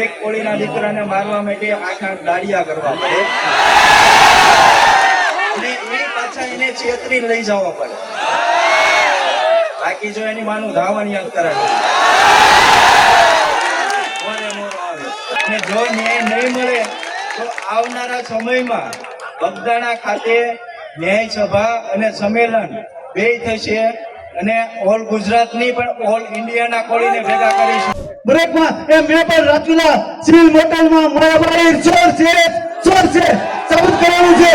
એક કોળીના દીકરાને મારવા માટે આખા દાડિયા કરવા પડે. અને એ પાછા એને છેતરી લઈ જવા પડે. બાકી જો એની માનું ધાવણ યાદ કરે. અને જો ન્યાય નહીં મળે, તો આવનારા સમયમાં બગદાણા ખાતે ન્યાય સભા અને સંમેલન બે થશે. અને ઓલ ગુજરાતની પણ ઓલ ઇન્ડિયાના કોળીને ભેગા કરીશું. બ્રેકમાં એ મેં પણ રાજુલા સિવિલ મોટલમાં માયાભાઈ ચોર છે ચોર છે સાબિત કરવાનું છે.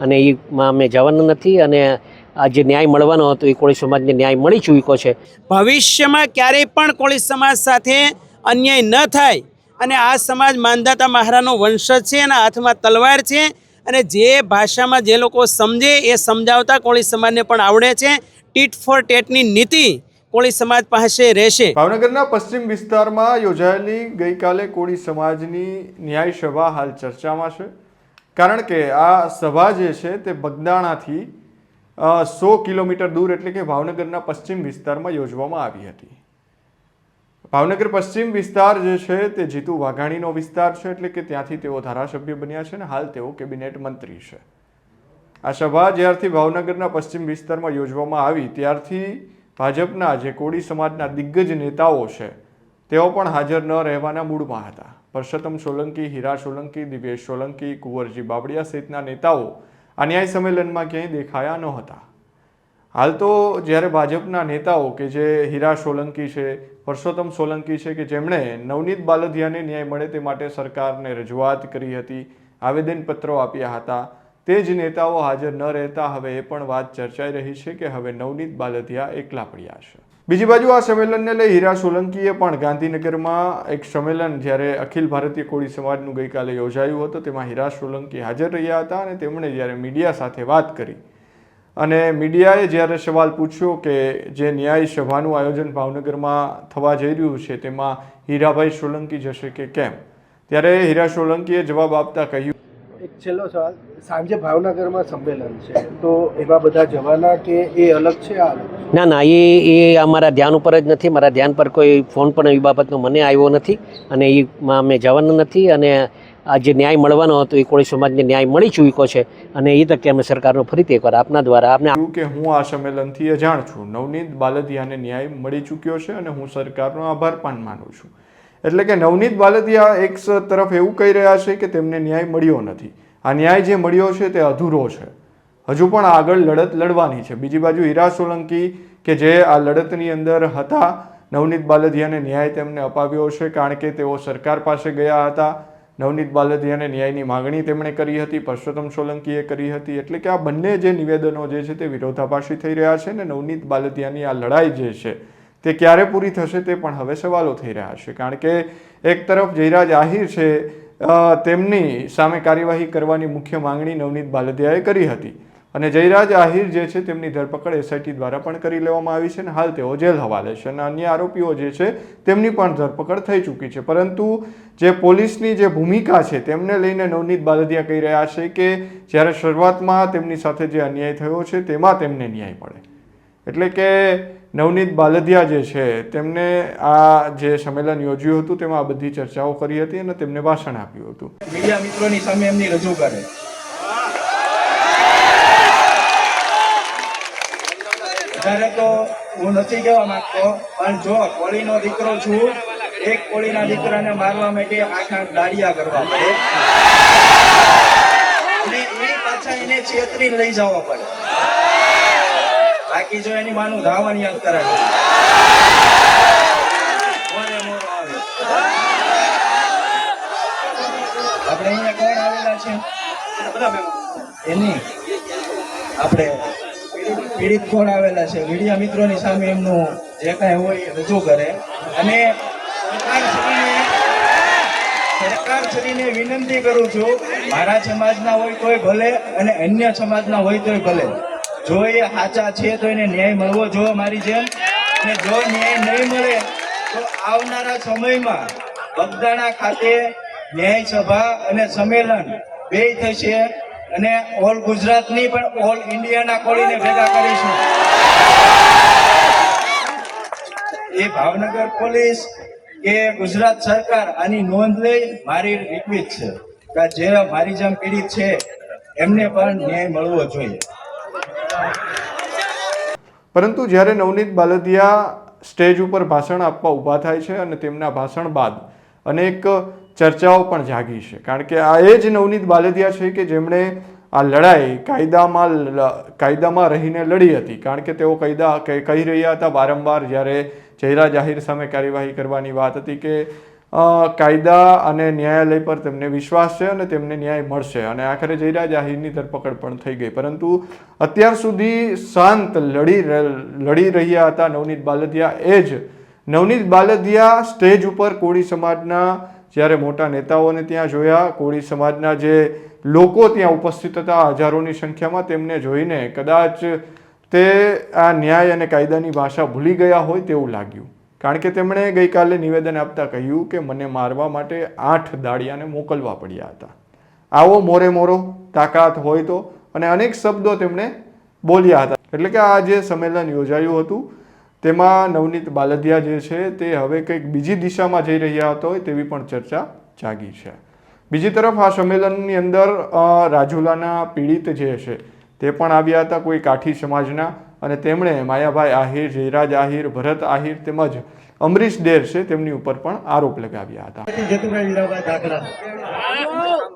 અને એમાં અમે જવાનું નથી અને આ જે ન્યાય મળવાનો હતો એ કોળી સમાજને ન્યાય મળી ચૂક્યો છે. ભવિષ્યમાં ક્યારેય પણ કોળી સમાજ સાથે અન્યાય ન થાય. અને આ સમાજ માનદાતા મહારાનો વંશજ છે એના હાથમાં તલવાર છે અને જે ભાષામાં જે લોકો સમજે એ સમજાવતા કોળી સમાજને પણ આવડે છે. ટીટ ફોર ટેટની નીતિ કોળી સમાજ પાસે રહેશે. ભાવનગરના પશ્ચિમ વિસ્તારમાં યોજાયેલી ગઈકાલે કોળી સમાજની ન્યાય સભા હાલ ચર્ચામાં છે. કારણ કે આ સભા જે છે તે બગદાણાથી સો કિલોમીટર દૂર એટલે કે ભાવનગરના પશ્ચિમ વિસ્તારમાં યોજવામાં આવી હતી. ભાવનગર પશ્ચિમ વિસ્તાર જે છે તે જીતુ વાઘાણીનો વિસ્તાર છે એટલે કે ત્યાંથી તેઓ ધારાસભ્ય બન્યા છે અને હાલ તેઓ કેબિનેટ મંત્રી છે. આ સભા જ્યારથી ભાવનગરના પશ્ચિમ વિસ્તારમાં યોજવામાં આવી, ત્યારથી ભાજપના જે કોળી સમાજના દિગ્ગજ નેતાઓ છે, તેઓ પણ હાજર ન રહેવાના મૂડમાં હતા. પરસોત્તમ સોલંકી, હીરા સોલંકી, દિવ્યેશ સોલંકી, કુંવરજી બાબડિયા સહિતના નેતાઓ આ ન્યાય સંમેલનમાં ક્યાંય દેખાયા નહોતા હાલ તો જ્યારે ભાજપના નેતાઓ કે જે હીરા સોલંકી છે, પરસોત્તમ સોલંકી છે કે જેમણે નવનીત બાલધિયાને ન્યાય મળે તે માટે સરકારને રજૂઆત કરી હતી, આવેદનપત્રો આપ્યા હતા તે જ નેતાઓ હાજર ન રહેતા હવે એ પણ વાત ચર્ચાઈ રહી છે કે હવે નવનીત બાલધિયા એકલા પડ્યા છે. બીજી બાજુ આ સંમેલનને લઈ હીરા સોલંકીએ પણ ગાંધીનગરમાં એક સંમેલન જ્યારે અખિલ ભારતીય કોળી સમાજનું ગઈકાલે યોજાયું હતું, તેમાં હીરા સોલંકી હાજર રહ્યા હતા અને તેમણે જ્યારે મીડિયા સાથે વાત કરી અને મીડિયાએ જ્યારે સવાલ પૂછ્યો કે જે ન્યાય સભાનું આયોજન ભાવનગરમાં થવા જઈ રહ્યું છે, તેમાં હીરાભાઈ સોલંકી જશે કે કેમ? ત્યારે હીરા સોલંકીએ જવાબ આપતા કહ્યું છેલ્લો સવાલ સાંજે ભાવનગરમાં સંમેલન છે તો એમાં બધા જવાના કે એ અલગ છે આ ના ના એ એ અમારા ધ્યાન ઉપર જ નથી મારા ધ્યાન પર કોઈ ફોન પણ એ બાબતનો મને આવ્યો નથી અને એમાં અમે જવાનું નથી અને આ જે ન્યાય મળવાનો હતો એ કોળી સમાજને ન્યાય મળી ચૂક્યો છે અને એ તકે અમે સરકારનો ફરીથી એકવાર આપના દ્વારા આપને કે હું આ સંમેલનથી અજાણ છું. નવનીત બાલદિયાને ન્યાય મળી ચૂક્યો છે અને હું સરકારનો આભાર પણ માનું છું. એટલે કે નવનીત બાલદિયા એક તરફ એવું કહી રહ્યા છે કે તેમને ન્યાય મળ્યો નથી. આ ન્યાય જે મળ્યો છે તે અધૂરો છે. હજુ પણ આગળ લડત લડવાની છે. બીજી બાજુ હીરા સોલંકી કે જે આ લડતની અંદર હતા, નવનીત બાલદિયાને ન્યાય તેમને અપાવ્યો છે કારણ કે તેઓ સરકાર પાસે ગયા હતા. નવનીત બાલદિયાને ન્યાયની માગણી તેમણે કરી હતી, પરસોત્તમ સોલંકીએ કરી હતી. એટલે કે આ બંને જે નિવેદનો જે છે તે વિરોધાભાસી થઈ રહ્યા છે ને નવનીત બાલદિયાની આ લડાઈ જે છે તે ક્યારે પૂરી થશે તે પણ હવે સવાલો થઈ રહ્યા છે. કારણ કે એક તરફ જયરાજ આહિર છે તેમની સામે કાર્યવાહી કરવાની મુખ્ય માંગણી નવનીત બાલદિયાએ કરી હતી. અને જયરાજ આહિર જે છે તેમની ધરપકડ એસઆઈટી દ્વારા પણ કરી લેવામાં આવી છે અને હાલ તેઓ જેલ હવાલે છે. અને અન્ય આરોપીઓ જે છે તેમની પણ ધરપકડ થઈ ચૂકી છે. પરંતુ જે પોલીસની જે ભૂમિકા છે તેમને લઈને નવનીત બાલદિયા કહી રહ્યા છે કે જ્યારે શરૂઆતમાં તેમની સાથે જે અન્યાય થયો છે તેમાં તેમને ન્યાય મળે. એટલે કે નવનીત બાલદિયા જે છે, તેમને આ જે સંમેલન યોજ્યું હતું, તેમાં આ બધી ચર્ચાઓ કરી હતી અને તેમને ભાષણ આપ્યું હતું. મીડિયા મિત્રોની સામે એમની રજૂ કરે. ત્યારે તો હું નથી કહેવા માંગતો, પણ જો કોળીનો દીકરો છું, એક કોળીના દીકરાને મારવા માટે આખા દાડિયા કરવા પડે. અને એ પાછા એને છેતરી લઈ જવા પડે. બાકી જો એની માનું ધાવણ યાદ કરે મોરે મોરો આવે. આપણે અહીંયા કોણ આવેલા છે? એની? આપણે પીડિત કોણ આવેલા છે? મીડિયા મિત્રોની સામે એમનું જે કાંઈ હોય રજૂ કરે. અને સરકારશ્રીને વિનંતી કરું છું, મારા સમાજના હોય તોય ભલે અને અન્ય સમાજના હોય તોય ભલે. જો એ સાચા છે, તો એને ન્યાય મળવો જો મારી જેમ. અને જો ન્યાય નહીં મળે, તો આવનારા સમયમાં બગદાણા ખાતે ન્યાય સભા અને સંમેલન બે થશે અને ઓલ ગુજરાતની પણ ઓલ ઇન્ડિયાના કોળીને ભેગા કરીશું. એ ભાવનગર પોલીસ કે ગુજરાત સરકાર આની નોંધ લઈ મારી રિક્વેસ્ટ છે કે જે મારી જેમ પીડિત છે, એમને પણ ન્યાય મળવો જોઈએ. પરંતુ જ્યારે નવનીત બાલદિયા સ્ટેજ ઉપર ભાષણ આપવા ઊભા થાય છે અને તેમના ભાષણ બાદ અનેક ચર્ચાઓ પણ જાગી છે. કારણ કે આ એ જ નવનીત બાલદિયા છે કે જેમણે આ લડાઈ કાયદામાં કાયદામાં રહીને લડી હતી. કારણ કે તેઓ કાયદા કહી રહ્યા હતા વારંવાર જ્યારે ચહેરા જાહેર સામે કાર્યવાહી કરવાની વાત હતી કે કાયદા અને ન્યાયાલય પર તેમને વિશ્વાસ છે અને તેમને ન્યાય મળશે. અને આખરે જયરા જાહેરની ધરપકડ પણ થઈ ગઈ. પરંતુ અત્યાર સુધી શાંત લડી લડી રહ્યા હતા નવનીત બાલદિયા. એ જ નવનીત બાલદિયા સ્ટેજ ઉપર કોળી સમાજના જ્યારે મોટા નેતાઓને ત્યાં જોયા, કોળી સમાજના જે લોકો ત્યાં ઉપસ્થિત હતા હજારોની સંખ્યામાં, તેમને જોઈને કદાચ તે આ ન્યાય અને કાયદાની ભાષા ભૂલી ગયા હોય તેવું લાગ્યું. કારણ કે તેમણે ગઈકાલે નિવેદન આપતા કહ્યું કે મને મારવા માટે આઠ દાડિયાને મોકલવા પડ્યા હતા. આવો મોરે મોરો, તાકાત હોય તો, અને અનેક શબ્દો તેમણે બોલ્યા હતા. એટલે કે આ જે સંમેલન યોજાયું હતું, તેમાં નવનીત બાલદિયા જે છે તે હવે કંઈક બીજી દિશામાં જઈ રહ્યા હતો તેવી પણ ચર્ચા જાગી છે. બીજી તરફ આ સંમેલનની અંદર રાજુલાના પીડિત જે છે તે પણ આવ્યા હતા કોઈ કાઠી સમાજના અને તેમણે માયાભાઈ આહિર, જયરાજ આહિર, ભરત આહિર તેમજ અમરીશ ડેર છે તેમની ઉપર પણ આરોપ લગાવ્યા હતા.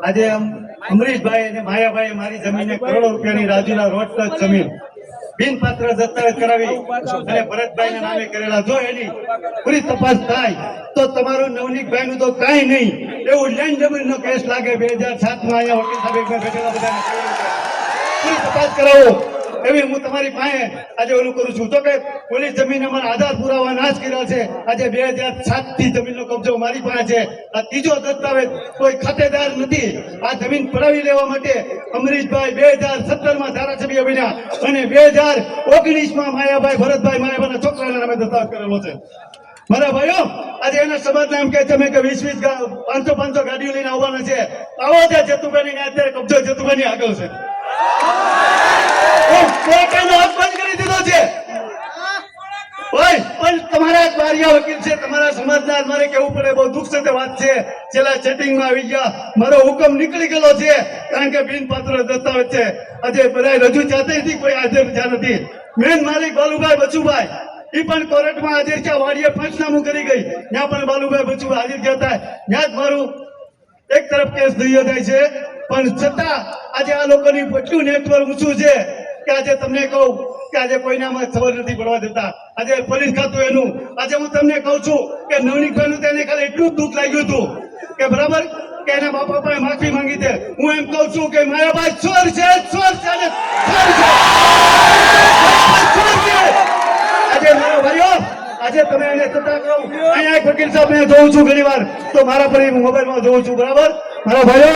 આજે અમરીશભાઈ અને માયાભાઈ મારી જમીને કરોડો રૂપિયાની રાજુલા રોડ ટચ જમીન બિનપાત્ર દસ્તાવેજ કરાવી અને ભરતભાઈના નામે કરેલા. જો એની પૂરી તપાસ થાય તો તમારું નવનીતભાઈ નું તો કઈ નહીં. એવું લેન્ડ જમીન નો કેસ લાગે બે હજાર સાતમાં અહીંયા વકીલ સાહેબ બેઠેલા બધા પૂરી તપાસ કરાવો. એવી હું તમારી પાસે આજે ઓલું કરું છું. તો કે પોલીસ જમીન અમારા આધાર પુરાવા નાશ કર્યા છે. આજે બે હજાર સાતથી જમીનનો કબજો મારી પાસે છે. આ ત્રીજો દસ્તાવેજ કોઈ ખાતેદાર નથી. આ જમીન પડાવી લેવા માટે અમરીશભાઈ બે હજાર સત્તરમાં ધારાસભ્ય બન્યા અને બે હજાર ઓગણીસમાં માયાભાઈ ભરતભાઈ માયાભાઈના છોકરાના નામે દસ્તાવેજ કરેલો છે. મારા ભાઈઓ, આજે એના સમાજના એમ કે છે કે વીસ વીસ પાંચસો પાંચસો ગાડીઓ લઈને આવવાના છે. આવો છે જેતુભાઈ ને અત્યારે કબજો જેતુભાઈ ની આગળ છે. હુકમ નીકળી ગયેલો છે, કારણ કે બિનપાત્ર દસ્તાવેજ છે. આજે બધા રજૂ જાતે નથી કોઈ હાજર થયા નથી. મેન માલિક બાલુભાઈ બચુભાઈ. એ પણ કોર્ટમાં હાજર છે વાડીએ પંચનામું કરી ગઈ. ત્યાં પણ બાલુભાઈ બચુભાઈ હાજર થયા ત્યાં જ મારું એક તરફ કેસ દઈએ જાય છે. પણ છતાં આજે આ લોકોની એટલું નેટવર્ક ઊંચું છે? કે આજે તમને કહું કે આજે કોઈનામાં ખબર નથી પડવા દેતા. આજે પોલીસ ખાતું એનું. આજે હું તમને કહું છું કે નવનીતભાઈનું તેને ખાલી એટલું જ દુઃખ લાગ્યું હતું કે બરાબર? કે એના બાપા પાસે માફી માંગી દે હું એમ કહું છું કે ચોર છે ચોર છે ચોર છે. આજે મારા ભાઈઓ, આજે તમે એને છતાં કહું, અહીંયા એક વકીલ સાહેબ જોઉં છું ઘણી વાર તો મારા પર મોબાઈલમાં જોઉં છું, બરાબર? મારા ભાઈઓ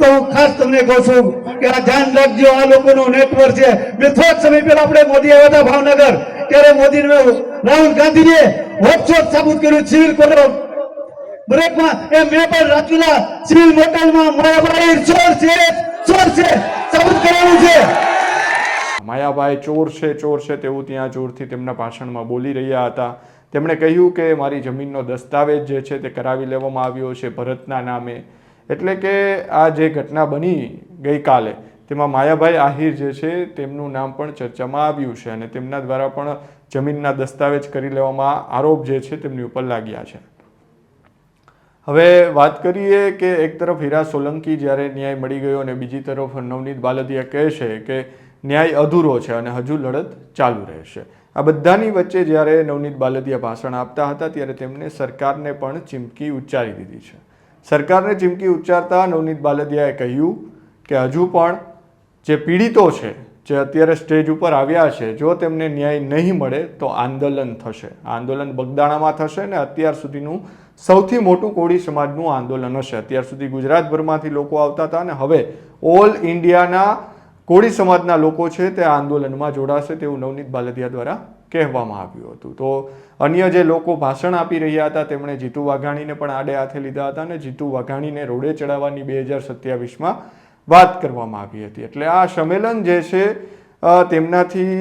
તો હું ખાસ તમને કહું છું કે આ ધ્યાન રાખજો, આ લોકોનું નેટવર્ક છે. મેં થોડાક સમય પહેલા આપણે મોદી આવ્યા હતા ભાવનગર. ત્યારે મોદી રાહુલ ગાંધીએ હોપશોટ સાબુત કર્યું સિવિલ કોર્ટ માયાભાઈ ચોર છે ચોર છે, સાબિત કરવાનું ચોર છે ચોર છે તેવું ત્યાં જોરથી તેમના ભાષણમાં બોલી રહ્યા હતા. તેમણે કહ્યું કે મારી જમીનનો દસ્તાવેજ જે છે તે કરાવી લેવામાં આવ્યો છે ભરતના નામે. એટલે કે આ જે ઘટના બની ગઈકાલે, તેમાં માયાભાઈ આહિર જે છે, તેમનું નામ પણ ચર્ચામાં આવ્યું છે અને તેમના દ્વારા પણ જમીનના દસ્તાવેજ કરી લેવામાં આરોપ જે છે, તેમની ઉપર લાગ્યા છે. હવે વાત કરીએ કે એક તરફ હીરા સોલંકી જ્યારે ન્યાય મળી ગયો અને બીજી તરફ નવનીત બાલદિયા કહે છે કે ન્યાય અધૂરો છે અને હજુ લડત ચાલુ રહેશે. આ બધાની વચ્ચે જ્યારે નવનીત બાલદિયા ભાષણ આપતા હતા, ત્યારે તેમણે સરકારને પણ ચીમકી ઉચ્ચારી દીધી છે. સરકારને ચીમકી ઉચ્ચારતા નવનીત બાલદિયાએ કહ્યું કે હજુ પણ જે પીડિતો છે, જે અત્યારે સ્ટેજ ઉપર આવ્યા છે, જો તેમને ન્યાય નહીં મળે તો આંદોલન થશે. આંદોલન બગદાણામાં થશે ને અત્યાર સુધીનું સૌથી મોટું કોળી સમાજનું આંદોલન હશે. અત્યાર સુધી ગુજરાતભરમાંથી લોકો આવતા હતા અને હવે ઓલ ઇન્ડિયાના કોળી સમાજના લોકો છે તે આંદોલનમાં જોડાશે તેવું નવનીત બાલદિયા દ્વારા કહેવામાં આવ્યું હતું. તો અન્ય જે લોકો ભાષણ આપી રહ્યા હતા, તેમણે જીતુ વાઘાણીને પણ આડે હાથે લીધા હતા અને જીતુ વાઘાણીને રોડે ચડાવવાની બે હજાર સત્યાવીસમાં વાત કરવામાં આવી હતી. એટલે આ સંમેલન જે છે તેમનાથી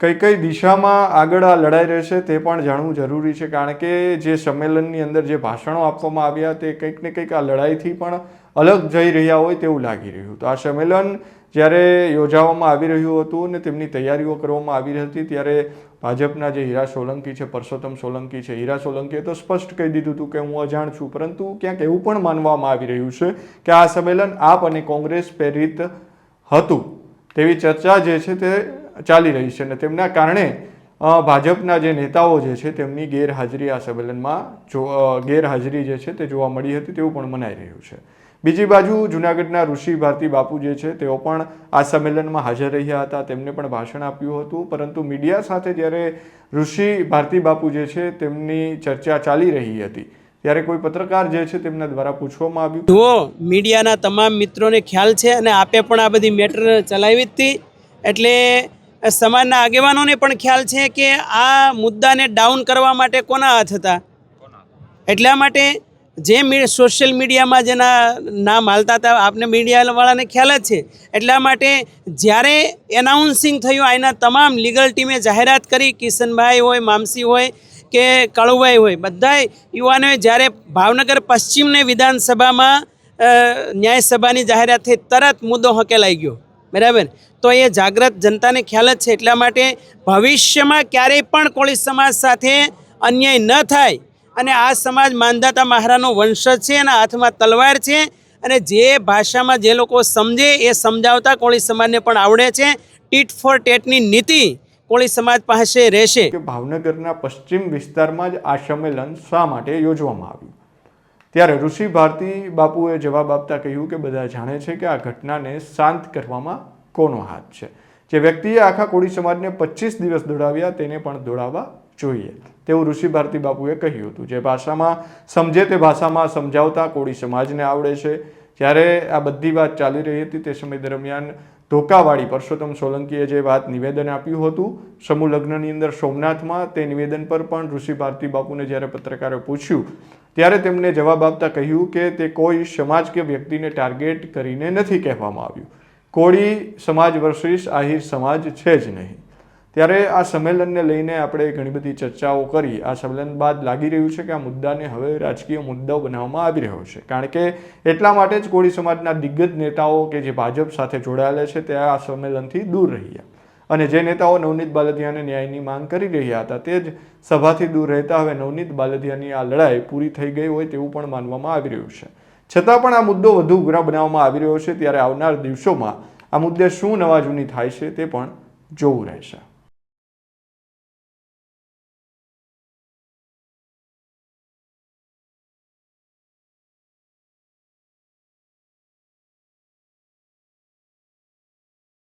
કઈ કઈ દિશામાં આગળ આ લડાઈ રહેશે તે પણ જાણવું જરૂરી છે, કારણ કે જે સંમેલનની અંદર જે ભાષણો આપવામાં આવ્યા તે કંઈક ને કંઈક આ લડાઈથી પણ અલગ જઈ રહ્યા હોય તેવું લાગી રહ્યું તો આ સંમેલન જ્યારે યોજાવામાં આવી રહ્યું હતું અને તેમની તૈયારીઓ કરવામાં આવી રહી હતી, ત્યારે ભાજપના જે હીરા સોલંકી છે, પરસોત્તમ સોલંકી છે, હીરા સોલંકીએ તો સ્પષ્ટ કહી દીધું હતું કે હું અજાણ છું, પરંતુ ક્યાંક એવું પણ માનવામાં આવી રહ્યું છે કે આ સંમેલન આપ અને કોંગ્રેસ પ્રેરિત હતું. તેવી ચર્ચા જે છે તે ચાલી રહી છે અને તેમના કારણે ભાજપના જે નેતાઓ જે છે તેમની ગેરહાજરી આ સંમેલનમાં જો ગેરહાજરી જે છે તે જોવા મળી હતી તેવું પણ મનાઈ રહ્યું છે. બીજી બાજુ જુનાગઢના ઋષિ ભારતી બાપુ જે છે, તેઓ પણ આ સંમેલનમાં હાજર રહ્યા હતા. તેમને પણ ભાષણ આપ્યું હતું. પરંતુ મીડિયા સાથે જ્યારે ઋષિ ભારતી બાપુ જે છે, તેમની ચર્ચા ચાલી રહી હતી. ત્યારે કોઈ પત્રકાર જે છે, તેમના દ્વારા પૂછવામાં આવ્યું. જુઓ, મીડિયાના તમામ મિત્રોને ખ્યાલ છે અને આપે પણ આ બધી મેટર ચલાવી હતી. એટલે સમાજના આગેવાનોને પણ ખ્યાલ છે કે આ મુદ્દાને ડાઉન કરવા માટે કોના હાથ હતા? એટલા માટે જે સોશિયલ મીડિયામાં જેના નામ હાલતા હતા, આપને મીડિયાવાળાને ખ્યાલ જ છે. એટલા માટે જ્યારે એનાઉન્સિંગ થયું, આના તમામ લીગલ ટીમે જાહેરાત કરી, કિશનભાઈ હોય, મામસી હોય કે કાળુભાઈ હોય બધાય યુવાનોએ જ્યારે ભાવનગર પશ્ચિમને વિધાનસભામાં ન્યાયસભાની જાહેરાત થઈ, તરત મુદ્દો હકેલાઈ ગયો. બરાબર? તો એ જાગૃત જનતાને ખ્યાલ જ છે, એટલા માટે ભવિષ્યમાં ક્યારેય પણ કોળી સમાજ સાથે અન્યાય ન થાય. અને આ સમાજ માંધાતા મહારાનો વંશજ છે એના હાથમાં તલવાર છે અને જે ભાષામાં જે લોકો સમજે એ સમજાવતા કોળી સમાજને પણ આવડે છે. ટીટ ફોર ટેટની નીતિ કોળી સમાજ પાસે રહેશે. કે ભાવનગરના પશ્ચિમ વિસ્તારમાં જ આ સંમેલન શા માટે યોજવામાં આવ્યું? ત્યારે ઋષિ ભારતી બાપુએ જવાબ આપતા કહ્યું કે બધા જાણે છે કે આ ઘટનાને શાંત કરવામાં કોનો હાથ છે. જે વ્યક્તિએ આખા કોળી સમાજને પચીસ દિવસ દોડાવ્યા તેને પણ દોડાવવા જોઈએ. તેવું ઋષિ ભારતી બાપુએ કહ્યું હતું. જે ભાષામાં સમજે તે ભાષામાં સમજાવતા કોળી સમાજને આવડે છે. જ્યારે આ બધી વાત ચાલી રહી હતી તે સમય દરમિયાન ધોકાવાળી પરસોત્તમ સોલંકીએ જે વાત નિવેદન આપ્યું હતું, સમૂહ લગ્નની અંદર સોમનાથમાં તે નિવેદન પર પણ ઋષિ ભારતી બાપુને જ્યારે પત્રકારે પૂછ્યું, ત્યારે તેમણે જવાબ આપતા કહ્યું કે તે કોઈ સમાજ કે વ્યક્તિને ટાર્ગેટ કરીને નથી કહેવામાં આવ્યું. કોળી સમાજ વર્ષિસ આહિર સમાજ છે જ નહીં. ત્યારે આ સંમેલનને લઈને આપણે ઘણી બધી ચર્ચાઓ કરી. આ સંમેલન બાદ લાગી રહ્યું છે કે આ મુદ્દાને હવે રાજકીય મુદ્દો બનાવવામાં આવી રહ્યો છે. કારણ કે એટલા માટે જ કોળી સમાજના દિગ્ગજ નેતાઓ કે જે ભાજપ સાથે જોડાયેલા છે તે આ સંમેલનથી દૂર રહ્યા. અને જે નેતાઓ નવનીત બાલદિયાને ન્યાયની માંગ કરી રહ્યા હતા તે જ સભાથી દૂર રહેતા હવે નવનીત બાલદિયાની આ લડાઈ પૂરી થઈ ગઈ હોય તેવું પણ માનવામાં આવી રહ્યું છે. છતાં પણ આ મુદ્દો વધુ ઉગ્ર બનાવવામાં આવી રહ્યો છે ત્યારે આવનાર દિવસોમાં આ મુદ્દે શું નવા જૂની થાય છે તે પણ જોવું રહેશે.